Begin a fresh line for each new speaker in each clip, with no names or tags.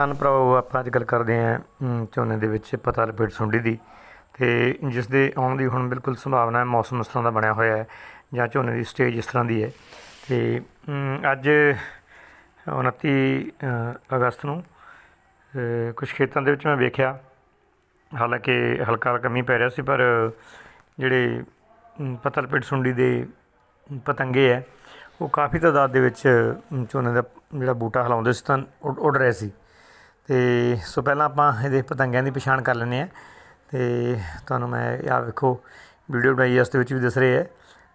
ਕਿਸਾਨ ਭਰਾਓ ਆਪਾਂ ਅੱਜ ਗੱਲ ਕਰਦੇ ਹਾਂ ਝੋਨੇ ਦੇ ਵਿੱਚ ਪਤਾ ਲਪੇਟ ਸੁੰਡੀ ਦੀ ਤੇ ਜਿਸ ਦੇ ਆਉਣ ਦੀ ਹੁਣ ਬਿਲਕੁਲ ਸੰਭਾਵਨਾ ਹੈ ਮੌਸਮ ਇਸ ਤਰ੍ਹਾਂ ਦਾ ਬਣਿਆ ਹੋਇਆ ਹੈ ਜਾਂ ਝੋਨੇ ਦੀ ਸਟੇਜ ਇਸ ਤਰ੍ਹਾਂ ਦੀ ਹੈ। ਤੇ ਅੱਜ 29 ਅਗਸਤ ਨੂੰ ਕੁਝ ਖੇਤਾਂ ਦੇ ਵਿੱਚ ਮੈਂ ਵੇਖਿਆ। ਹਾਲਾਂਕਿ ਹਲਕਾ ਹਲਕਾ ਮੀਂਹ ਪੈ ਰਿਹਾ ਸੀ ਪਰ ਜਿਹੜੇ ਅਮ, ਪਤਾ ਸੁੰਡੀ ਦੇ ਪਤੰਗੇ ਹੈ ਉਹ ਕਾਫੀ ਤਾਦਾਦ ਦੇ ਵਿੱਚ ਝੋਨੇ ਦਾ ਜਿਹੜਾ ਬੂਟਾ ਹਿਲਾਉਂਦੇ ਸੀ ਤਾਂ ਉੱਡ ਉੱਡ ਰਹੇ ਸੀ। ਤੇ ਸੋ ਪਹਿਲਾਂ ਆਪਾਂ ਇਹਦੇ ਪਤੰਗਿਆਂ ਦੀ ਪਛਾਣ ਕਰ ਲੈਂਦੇ ਹਾਂ। ਤੇ ਤੁਹਾਨੂੰ ਮੈਂ ਆਹ ਵੇਖੋ, ਵੀਡੀਓ ਬਣਾਈ ਇਸ ਦੇ ਵਿੱਚ ਵੀ ਦਿਸ ਰਹੇ ਹੈ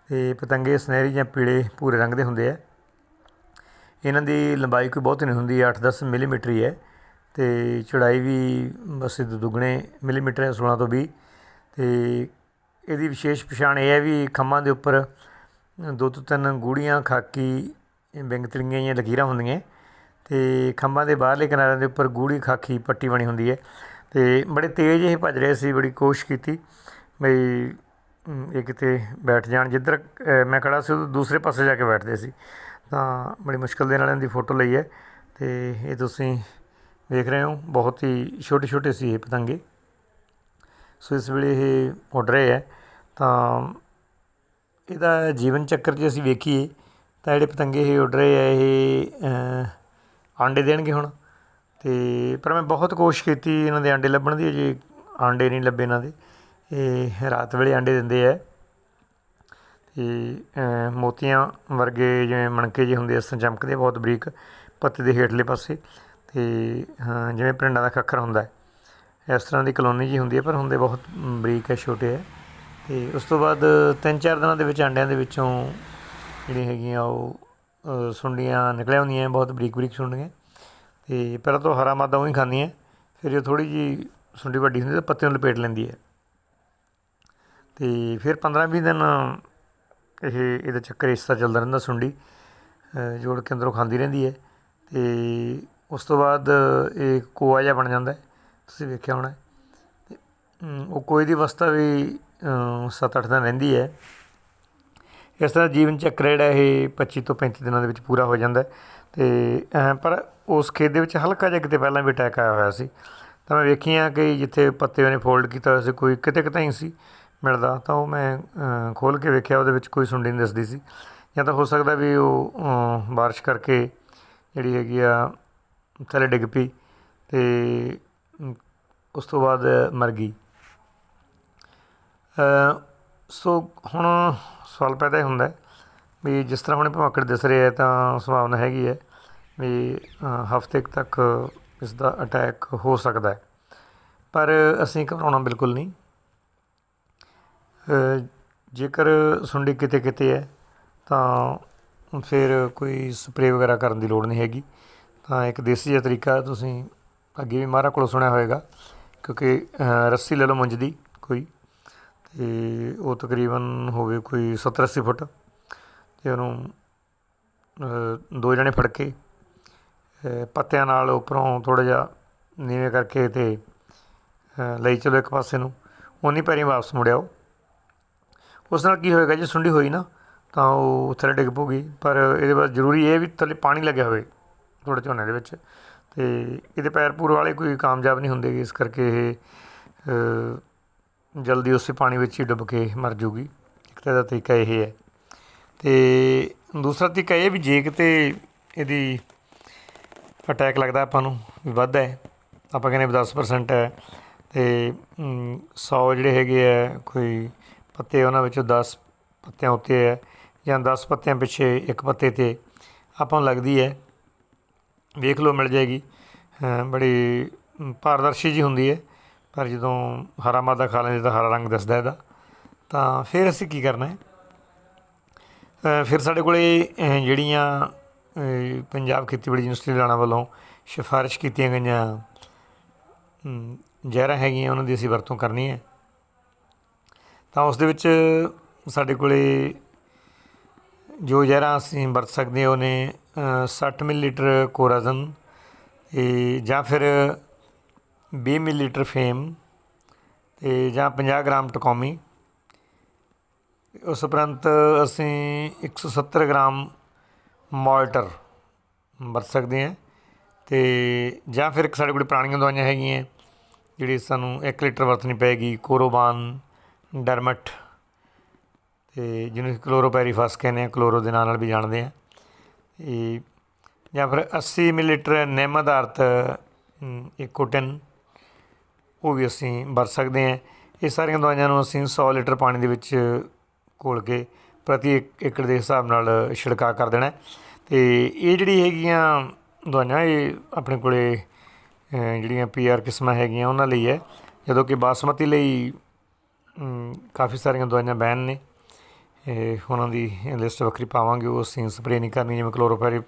ਤੇ ਪਤੰਗੇ ਸੁਨਹਿਰੀ ਜਾਂ ਪੀਲੇ, ਭੂਰੇ ਰੰਗ ਦੇ ਹੁੰਦੇ ਆ। ਇਹਨਾਂ ਦੀ ਲੰਬਾਈ ਕੋਈ ਬਹੁਤ ਨਹੀਂ ਹੁੰਦੀ 8-10 ਮਿਲੀਮੀਟਰ ਹੀ ਹੈ। ਤੇ ਚੌੜਾਈ ਵੀ ਬਸ ਇਹਦੇ ਦੁੱਗਣੇ ਮਿਲੀਮੀਟਰ ਹੈ 16 ਤੋਂ 20 ਤੇ ਇਹਦੀ ਵਿਸ਼ੇਸ਼ ਪਛਾਣ ਇਹ ਹੈ ਵੀ ਖੰਭਾਂ ਦੇ ਉੱਪਰ ਦੋ ਤੋਂ ਤਿੰਨ ਗੂੜੀਆਂ, ਖਾਕੀ ਵਿੰਗ ਤਲੀਆਂ ਜਾਂ ਲਕੀਰਾਂ ਹੁੰਦੀਆਂ। ਤੇ ਖੰਭਾਂ ਦੇ ਬਾਹਰਲੇ ਕਿਨਾਰਿਆਂ ਦੇ ਉੱਪਰ ਗੂੜੀ ਖਾਕੀ ਪੱਟੀ ਬਣੀ ਹੁੰਦੀ ਹੈ। ਤੇ ਬੜੇ ਤੇਜ਼ ਇਹ ਭੱਜ ਰਹੇ ਸੀ, ਬੜੀ ਕੋਸ਼ਿਸ਼ ਕੀਤੀ ਬਈ ਇਹ ਕਿਤੇ ਬੈਠ ਜਾਣ। ਜਿੱਧਰ ਮੈਂ ਖੜਾ ਸੀ ਉਹ ਦੂਸਰੇ ਪਾਸੇ ਜਾ ਕੇ ਬੈਠਦੇ ਸੀ। ਤਾਂ ਬੜੀ ਮੁਸ਼ਕਲ ਦੇ ਨਾਲ ਇਹਨਾਂ ਦੀ ਫੋਟੋ ਲਈ ਹੈ ਤੇ ਇਹ ਤੁਸੀਂ ਵੇਖ ਰਹੇ ਹੋ, ਬਹੁਤ ਹੀ ਛੋਟੇ ਛੋਟੇ ਸੀ ਇਹ ਪਤੰਗੇ। ਸੋ ਇਸ ਵੇਲੇ ਇਹ ਉੱਡ ਰਹੇ ਹੈ। ਤਾਂ ਇਹਦਾ ਜੀਵਨ ਚੱਕਰ ਜੇ ਅਸੀਂ ਵੇਖੀਏ ਤਾਂ ਜਿਹੜੇ ਪਤੰਗੇ ਇਹ ਉੱਡ ਰਹੇ ਆ ਇਹ ਆਂਡੇ ਦੇਣਗੇ ਹੁਣ। ਤੇ ਪਰ ਮੈਂ ਬਹੁਤ ਕੋਸ਼ਿਸ਼ ਕੀਤੀ ਇਹਨਾਂ ਦੇ ਆਂਡੇ ਲੱਭਣ ਦੀ, ਅਜੇ ਆਂਡੇ ਨਹੀਂ ਲੱਭੇ ਇਹਨਾਂ ਦੇ। ਇਹ ਰਾਤ ਵੇਲੇ ਆਂਡੇ ਦਿੰਦੇ ਆ। ਤੇ ਮੋਤੀਆਂ ਵਰਗੇ ਜਿਵੇਂ ਮਣਕੇ ਜਿਹੇ ਹੁੰਦੇ ਇਸ ਤਰ੍ਹਾਂ ਚਮਕਦੇ ਬਹੁਤ ਬਰੀਕ ਪੱਤੇ ਦੇ ਹੇਠਲੇ ਪਾਸੇ। ਤੇ ਜਿਵੇਂ ਪਿੰਡਾਂ ਦਾ ਖੱਖਰ ਹੁੰਦਾ ਹੈ। ਇਸ ਤਰ੍ਹਾਂ ਦੀ ਕਲੋਨੀ ਜੀ ਹੁੰਦੀ ਹੈ ਪਰ ਹੁੰਦੇ ਬਹੁਤ ਬਰੀਕ ਹੈ, ਛੋਟੇ ਹੈ। ਤੇ ਉਸ ਤੋਂ ਬਾਅਦ ਤਿੰਨ ਚਾਰ ਦਿਨਾਂ ਦੇ ਵਿੱਚ ਆਂਡਿਆਂ ਦੇ ਵਿੱਚੋਂ ਜਿਹੜੀਆਂ ਹੈਗੀਆਂ ਉਹ ਸੁੰਡੀਆਂ ਨਿਕਲਿਆ ਹੁੰਦੀਆਂ ਬਹੁਤ ਬਰੀਕ ਬਰੀਕ ਸੁੰਡੀਆਂ। ਤੇ ਪਹਿਲਾਂ ਤਾਂ ਉਹ ਹਰਾ ਮਾਦਾ ਉਹੀ ਖਾਂਦੀਆਂ, ਫਿਰ ਜੇ ਥੋੜੀ ਜੀ ਸੁੰਡੀ ਵੱਡੀ ਹੁੰਦੀ ਤਾਂ ਪੱਤੇ ਨੂੰ ਲਪੇਟ ਲੈਂਦੀ ਹੈ। ਤੇ ਫਿਰ 15 20 ਦਿਨ ਇਹ, ਇਹਦਾ ਚੱਕਰ ਇਸ ਤਰ੍ਹਾਂ ਚੱਲਦਾ ਰਹਿੰਦਾ ਸੁੰਡੀ ਜੋੜ ਕੇ ਅੰਦਰੋਂ ਖਾਂਦੀ ਰਹਿੰਦੀ ਹੈ। ਤੇ ਉਸ ਤੋਂ ਬਾਅਦ ਇਹ ਕੋਆ ਜਿਹਾ ਬਣ ਜਾਂਦਾ ਤੁਸੀਂ ਵੇਖਿਆ ਹੋਣਾ। ਤੇ ਉਹ ਕੋਈ ਦੀ ਅਵਸਥਾ ਵੀ 7-8 ਦਿਨ ਰਹਿੰਦੀ ਹੈ। ਇਸ ਤਰ੍ਹਾਂ ਜੀਵਨ ਚੱਕਰ ਜਿਹੜਾ ਇਹ 25 ਤੋਂ 35 ਦਿਨਾਂ ਦੇ ਵਿੱਚ ਪੂਰਾ ਹੋ ਜਾਂਦਾ ਹੈ। ਤੇ ਪਰ ਉਸ ਖੇਤ ਦੇ ਵਿੱਚ ਹਲਕਾ ਜਿਹਾ ਕਿਤੇ ਪਹਿਲਾਂ ਵੀ ਅਟੈਕ ਆਇਆ ਹੋਇਆ ਸੀ। ਤਾਂ ਮੈਂ ਵੇਖੀਆਂ ਕਿ ਜਿੱਥੇ ਪੱਤੇ ਉਹਨੇ ਫੋਲਡ ਕੀਤਾ ਹੋਇਆ ਸੀ ਕੋਈ ਕਿਤੇ ਕਿਤੇ ਹੀ ਸੀ ਮਿਲਦਾ। ਤਾਂ ਉਹ ਮੈਂ ਖੋਲ ਕੇ ਵੇਖਿਆ ਉਹਦੇ ਵਿੱਚ ਕੋਈ ਸੁੰਡੀ ਨਹੀਂ ਦਿਸਦੀ ਸੀ। ਜਾਂ ਤਾਂ ਹੋ ਸਕਦਾ ਵੀ ਉਹ ਅਹ, ਬਾਰਿਸ਼ ਕਰਕੇ ਜਿਹੜੀ ਹੈਗੀ ਆ ਥੱਲੇ ਡਿੱਗ ਪਈ ਤੇ ਉਸ ਤੋਂ ਬਾਅਦ ਮਰ ਗਈ। ਸੋ ਹੁਣ ਸਵਾਲ ਪੈਦਾ ਇਹ ਹੁੰਦਾ ਵੀ ਜਿਸ ਤਰ੍ਹਾਂ ਹੁਣ ਭਮੱਕੜ ਦਿਸ ਰਿਹਾ ਤਾਂ ਸੰਭਾਵਨਾ ਹੈਗੀ ਹੈ ਵੀ ਹਫ਼ਤੇ ਤੱਕ ਇਸ ਦਾ ਅਟੈਕ ਹੋ ਸਕਦਾ ਹੈ। ਪਰ ਅਸੀਂ ਘਬਰਾਉਣਾ ਬਿਲਕੁਲ ਨਹੀਂ। ਜੇਕਰ ਸੁੰਡੀ ਕਿਤੇ ਕਿਤੇ ਹੈ, ਤਾਂ ਫਿਰ ਕੋਈ ਸਪਰੇਅ ਵਗੈਰਾ ਕਰਨ ਦੀ ਲੋੜ ਨਹੀਂ ਹੈਗੀ। ਤਾਂ ਇੱਕ ਦੇਸੀ ਜਿਹਾ ਤਰੀਕਾ ਤੁਸੀਂ ਅੱਗੇ ਵੀ ਮਹਾਰਾ ਕੋਲੋਂ ਸੁਣਿਆ ਹੋਵੇਗਾ ਕਿਉਂਕਿ ਰੱਸੀ ਲੈ ਲਓ ਮੁੰਜ ਦੀ ਕੋਈ। ਅਤੇ ਉਹ ਤਕਰੀਬਨ ਹੋਵੇ ਕੋਈ 70 80 ਫੁੱਟ ਅਤੇ ਉਹਨੂੰ ਦੋ ਜਣੇ ਫੜ ਕੇ ਪੱਤਿਆਂ ਨਾਲ ਉੱਪਰੋਂ ਥੋੜ੍ਹਾ ਜਿਹਾ ਨੀਵੇਂ ਕਰਕੇ ਅਤੇ ਲਈ ਚਲੋ ਇੱਕ ਪਾਸੇ ਨੂੰ। ਉਨੀ ਪੈਰੀ ਵਾਪਸ ਮੁੜਿਆਓ ਉਸ ਨਾਲ ਕੀ ਹੋਏਗਾ, ਜੇ ਸੁੰਡੀ ਹੋਈ ਨਾ, ਤਾਂ ਉਹ ਥੱਲੇ ਡਿੱਗ ਪਊਗੀ। ਪਰ ਇਹਦੇ ਬਾਅਦ ਜ਼ਰੂਰੀ ਇਹ ਵੀ ਥੱਲੇ ਪਾਣੀ ਲੱਗਿਆ ਹੋਵੇ, ਥੋੜ੍ਹੇ ਝੋਨੇ ਦੇ ਵਿੱਚ। ਤੇ ਇਹਦੇ ਪੈਰ ਪੂਰ ਵਾਲੇ ਕੋਈ ਕਾਮਯਾਬ ਨਹੀਂ ਹੁੰਦੇ, ਇਸ ਕਰਕੇ ਇਹ ਜਲਦੀ ਉਸੇ ਪਾਣੀ ਵਿੱਚ ਹੀ ਡੁੱਬ ਕੇ ਮਰ ਜੂਗੀ। ਇੱਕ ਤਾਂ ਇਹਦਾ ਤਰੀਕਾ ਇਹ ਹੈ। ਤੇ ਦੂਸਰਾ ਤਰੀਕਾ ਇਹ ਵੀ ਜੇ ਕਿਤੇ ਇਹਦੀ ਅਟੈਕ ਲੱਗਦਾ ਆਪਾਂ ਨੂੰ, ਵੀ ਵੱਧ ਹੈ, ਆਪਾਂ ਕਹਿੰਦੇ ਵੀ 10% ਹੈ, ਤੇ 100 ਜਿਹੜੇ ਹੈਗੇ ਆ, ਕੋਈ ਪੱਤੇ ਉਹਨਾਂ ਵਿੱਚੋਂ 10 ਪੱਤਿਆਂ ਉੱਤੇ ਹੈ ਜਾਂ 10 ਪੱਤਿਆਂ ਪਿੱਛੇ ਇੱਕ ਪੱਤੇ ਤੇ, ਆਪਾਂ ਨੂੰ ਲੱਗਦੀ ਹੈ, ਵੇਖ ਲਓ, ਮਿਲ ਜਾਏਗੀ। ਬੜੀ ਪਾਰਦਰਸ਼ੀ ਜੀ ਹੁੰਦੀ ਹੈ। ਪਰ ਜਦੋਂ ਹਰਾ ਮਾਦਾ ਖਾ ਲੈਂਦੇ ਤਾਂ ਹਰਾ ਰੰਗ ਦਿਸਦਾ ਇਹਦਾ ਤਾਂ ਫਿਰ ਅਸੀਂ ਕੀ ਕਰਨਾ ਹੈ? ਫਿਰ ਸਾਡੇ ਕੋਲੇ ਜਿਹੜੀਆਂ ਪੰਜਾਬ ਖੇਤੀਬਾੜੀ ਯੂਨੀਵਰਸਿਟੀ ਲੁਧਿਆਣਾ ਵੱਲੋਂ ਸਿਫਾਰਿਸ਼ ਕੀਤੀਆਂ ਗਈਆਂ ਜ਼ਹਿਰਾਂ ਹੈਗੀਆਂ ਉਹਨਾਂ ਦੀ ਅਸੀਂ ਵਰਤੋਂ ਕਰਨੀ ਹੈ। ਤਾਂ ਉਸ ਦੇ ਵਿੱਚ ਸਾਡੇ ਕੋਲੇ ਜੋ ਜ਼ਹਿਰਾਂ ਅਸੀਂ ਵਰਤ ਸਕਦੇ ਹਾਂ ਉਹਨੇ ਅ, 60 ਮਿਲੀਲੀਟਰ ਕੋਰਾਜ਼ਨ ਤੇ ਜਾਂ ਫਿਰ 20 ਮਿਲੀਲੀਟਰ ਫੇਮ ਤੇ ਜਾਂ 50 ਗ੍ਰਾਮ ਟਕੋਮੀ। ਉਸ ਉਪਰੰਤ ਅਸੀਂ 170 ਗ੍ਰਾਮ ਮਾਲਟਰ ਵਰਤ ਸਕਦੇ ਹਾਂ ਤੇ ਜਾਂ ਫਿਰ ਸਾਡੇ ਕੋਲ ਪੁਰਾਣੀਆਂ ਦਵਾਈਆਂ ਹੈਗੀਆਂ ਜਿਹੜੀ ਸਾਨੂੰ 1 ਲੀਟਰ ਵਰਤਣੀ ਪਏਗੀ ਕੋਰੋਬਾਨ ਡਰਮਟ ਤੇ ਜਿਹਨੂੰ ਕਲੋਰੋਪੈਰੀਫਾਸ ਕਹਿੰਦੇ ਆ ਕਲੋਰੋ ਦੇ ਨਾਂ ਨਾਲ ਵੀ ਜਾਣਦੇ ਆ ਇਹ ਜਾਂ ਫਿਰ 80 ਮਿਲੀਲੀਟਰ ਨਿੰਮ ਆਧਾਰਿਤ ਅਮ, ਇਕੋਟਿਨ ਉਹ ਵੀ ਅਸੀਂ ਵਰਤ ਸਕਦੇ ਹਾਂ। ਇਹ ਸਾਰੀਆਂ ਦਵਾਈਆਂ ਨੂੰ ਅਸੀਂ 100 ਲੀਟਰ ਪਾਣੀ ਦੇ ਵਿੱਚ ਘੋਲ ਕੇ ਪ੍ਰਤੀ ਏਕੜ ਦੇ ਹਿਸਾਬ ਨਾਲ ਛਿੜਕਾਅ ਕਰ ਦੇਣਾ ਹੈ। ਤੇ ਇਹ ਜਿਹੜੀ ਹੈਗੀਆਂ ਦਵਾਈਆਂ ਇਹ ਆਪਣੇ ਕੋਲੇ ਅ, ਜਿਹੜੀਆਂ ਪੀਆਰ ਕਿਸਮਾਂ ਹੈਗੀਆਂ ਉਹਨਾਂ ਲਈ ਹੈ। ਜਦੋਂ ਕਿ ਬਾਸਮਤੀ ਲਈ ਕਾਫੀ ਸਾਰੀਆਂ ਦਵਾਈਆਂ ਬੈਨ ਨੇ। ਇਹ ਉਹਨਾਂ ਦੀ ਲਿਸਟ ਵੱਖਰੀ ਪਾਵਾਂਗੇ ਉਹ ਅਸੀਂ ਸਪਰੇਅ ਨਹੀਂ ਕਰਨੀ ਜਿਵੇਂ ਕਲੋਰੋਫੈਰੀ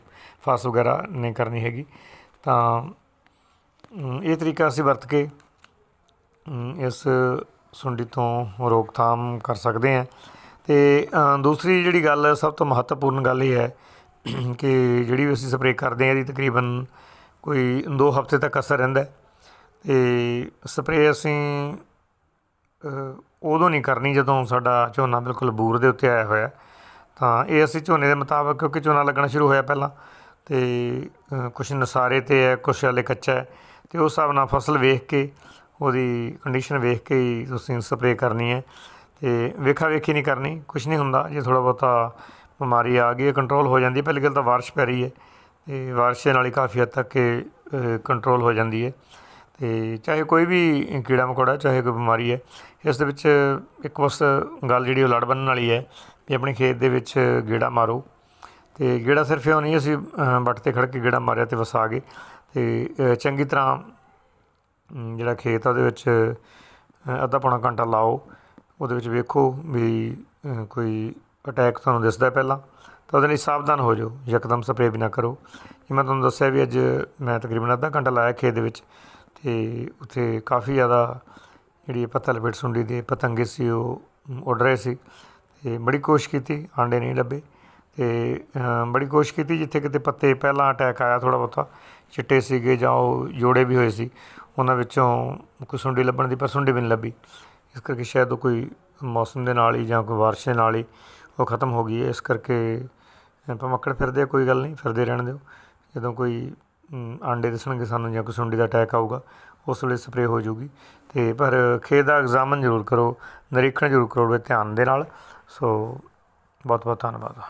ਫਾਸ ਵਗੈਰਾ ਨਹੀਂ ਕਰਨੀ ਹੈਗੀ। ਤਾਂ ਇਹ ਤਰੀਕਾ ਅਸੀਂ ਵਰਤ ਕੇ ਇਸ ਸੁੰਡੀ ਤੋਂ ਰੋਕਥਾਮ ਕਰ ਸਕਦੇ ਹਾਂ। ਤੇ ਦੂਸਰੀ ਜਿਹੜੀ ਗੱਲ ਸਭ ਤੋਂ ਮਹੱਤਵਪੂਰਨ ਗੱਲ ਇਹ ਹੈ ਕਿ ਜਿਹੜੀ ਵੀ ਅਸੀਂ ਸਪਰੇਅ ਕਰਦੇ ਹਾਂ ਇਹਦੀ ਤਕਰੀਬਨ ਕੋਈ 2 ਹਫ਼ਤੇ ਤੱਕ ਅਸਰ ਰਹਿੰਦਾ ਹੈ। ਤੇ ਸਪਰੇਅ ਅਸੀਂ ਉਦੋਂ ਨਹੀਂ ਕਰਨੀ ਜਦੋਂ ਸਾਡਾ ਝੋਨਾ ਬਿਲਕੁਲ ਬੂਰ ਦੇ ਉੱਤੇ ਆਇਆ ਹੋਇਆ। ਤਾਂ ਇਹ ਅਸੀਂ ਝੋਨੇ ਦੇ ਮੁਤਾਬਕ ਕਿਉਂਕਿ ਝੋਨਾ ਲੱਗਣਾ ਸ਼ੁਰੂ ਹੋਇਆ ਪਹਿਲਾਂ ਤੇ ਅ, ਕੁਛ ਨਸਾਰੇ ਤੇ ਹੈ ਕੁਛ ਹਾਲੇ ਕੱਚਾ ਹੈ ਤੇ ਉਸ ਹਿਸਾਬ ਨਾਲ ਫਸਲ ਵੇਖ ਕੇ ਉਹਦੀ ਕੰਡੀਸ਼ਨ ਵੇਖ ਕੇ ਹੀ ਤੁਸੀਂ ਸਪਰੇਅ ਕਰਨੀ ਹੈ ਤੇ ਵੇਖਾ ਵੇਖੀ ਨਹੀਂ ਕਰਨੀ, ਕੁਛ ਨਹੀਂ ਹੁੰਦਾ, ਜੇ ਥੋੜਾ ਬਹੁਤਾ ਬਿਮਾਰੀ ਆ ਗਈ ਹੈ ਕੰਟਰੋਲ ਹੋ ਜਾਂਦੀ ਹੈ, ਪਹਿਲੀ ਗੱਲ ਤਾਂ ਬਾਰਿਸ਼ ਪੈ ਰਹੀ ਹੈ ਤੇ ਬਾਰਿਸ਼ ਦੇ ਨਾਲ ਹੀ ਕਾਫੀ ਹੱਦ ਤੱਕ ਕੰਟਰੋਲ ਹੋ ਜਾਂਦੀ ਹੈ ਤੇ ਚਾਹੇ ਕੋਈ ਵੀ ਕੀੜਾ ਮਕੌੜਾ, ਚਾਹੇ ਕੋਈ ਬਿਮਾਰੀ ਹੈ, ਇਸ ਦੇ ਵਿੱਚ ਇੱਕ ਬਸ ਗੱਲ ਜਿਹੜੀ ਉਹ ਲੜ ਬੰਨਣ ਵਾਲੀ ਹੈ ਵੀ ਆਪਣੇ ਖੇਤ ਦੇ ਵਿੱਚ ਗੇੜਾ ਮਾਰੋ ਤੇ ਗੇੜਾ ਸਿਰਫ ਇਹ ਨਹੀਂ, ਅਸੀਂ ਵੱਟ ਤੇ ਖੜ ਕੇ ਗੇੜਾ ਮਾਰਿਆ ਤੇ ਵਸਾ ਆ ਗਏ ਤੇ ਚੰਗੀ ਤਰ੍ਹਾਂ ਜਿਹੜਾ ਖੇਤ ਆ ਉਹਦੇ ਵਿੱਚ ਅੱਧਾ ਪੌਣਾ ਘੰਟਾ ਲਾਓ, ਉਹਦੇ ਵਿੱਚ ਵੇਖੋ ਵੀ ਕੋਈ ਅਟੈਕ ਤੁਹਾਨੂੰ ਦਿਸਦਾ ਪਹਿਲਾਂ, ਤਾਂ ਉਹਦੇ ਲਈ ਸਾਵਧਾਨ ਹੋ ਜਾਓ, ਯਕਦਮ ਸਪਰੇਅ ਵੀ ਨਾ ਕਰੋ। ਇਹ ਮੈਂ ਤੁਹਾਨੂੰ ਦੱਸਿਆ ਵੀ ਅੱਜ ਮੈਂ ਤਕਰੀਬਨ ਅੱਧਾ ਘੰਟਾ ਲਾਇਆ ਖੇਤ ਦੇ ਵਿੱਚ, ਤੇ ਉੱਥੇ ਕਾਫੀ ਜ਼ਿਆਦਾ ਜਿਹੜੀ ਇਹ ਪੱਤਾ ਲਪੇਟ ਸੁੰਡੀ ਦੇ ਪਤੰਗੇ ਸੀ, ਉਹ ਉੱਡ ਰਹੇ ਸੀ, ਤੇ ਬੜੀ ਕੋਸ਼ਿਸ਼ ਕੀਤੀ, ਆਂਡੇ ਨਹੀਂ ਲੱਭੇ, ਤੇ ਬੜੀ ਕੋਸ਼ਿਸ਼ ਕੀਤੀ ਜਿੱਥੇ ਕਿਤੇ ਪੱਤੇ ਪਹਿਲਾਂ ਅਟੈਕ ਆਇਆ ਥੋੜਾ ਬਹੁਤਾ, ਚਿੱਟੇ ਸੀਗੇ ਜਾਂ ਉਹ ਜੋੜੇ ਵੀ ਹੋਏ ਸੀ ਉਹਨਾਂ ਵਿੱਚੋਂ ਕੋਈ ਸੁੰਡੀ ਲੱਭਣ ਦੀ, ਪਰ ਸੁੰਡੀ ਵੀ ਨਹੀਂ ਲੱਭੀ। ਇਸ ਕਰਕੇ ਸ਼ਾਇਦ ਉਹ ਕੋਈ ਮੌਸਮ ਦੇ ਨਾਲ ਹੀ ਜਾਂ ਕੋਈ ਬਾਰਿਸ਼ ਦੇ ਨਾਲ ਹੀ ਉਹ ਖਤਮ ਹੋ ਗਈ ਹੈ। ਇਸ ਕਰਕੇ ਆਪਾਂ ਮੱਕੜ ਫਿਰਦੇ ਆ, ਕੋਈ ਗੱਲ ਨਹੀਂ, ਫਿਰਦੇ ਰਹਿਣ ਦਿਓ। ਜਦੋਂ ਕੋਈ ਆਂਡੇ ਦਿਸਣਗੇ ਸਾਨੂੰ ਜਾਂ ਕੋਈ ਸੁੰਡੀ ਦਾ ਅਟੈਕ ਆਊਗਾ, ਉਸ ਵੇਲੇ ਸਪਰੇਅ ਹੋ ਜਾਊਗੀ ਤੇ ਪਰ ਖੇਤ ਦਾ ਐਗਜ਼ਾਮਨ ਜ਼ਰੂਰ ਕਰੋ, ਨਿਰੀਖਣ ਜ਼ਰੂਰ ਕਰੋ ਧਿਆਨ ਦੇ ਨਾਲ। ਸੋ ਬਹੁਤ ਬਹੁਤ ਧੰਨਵਾਦ।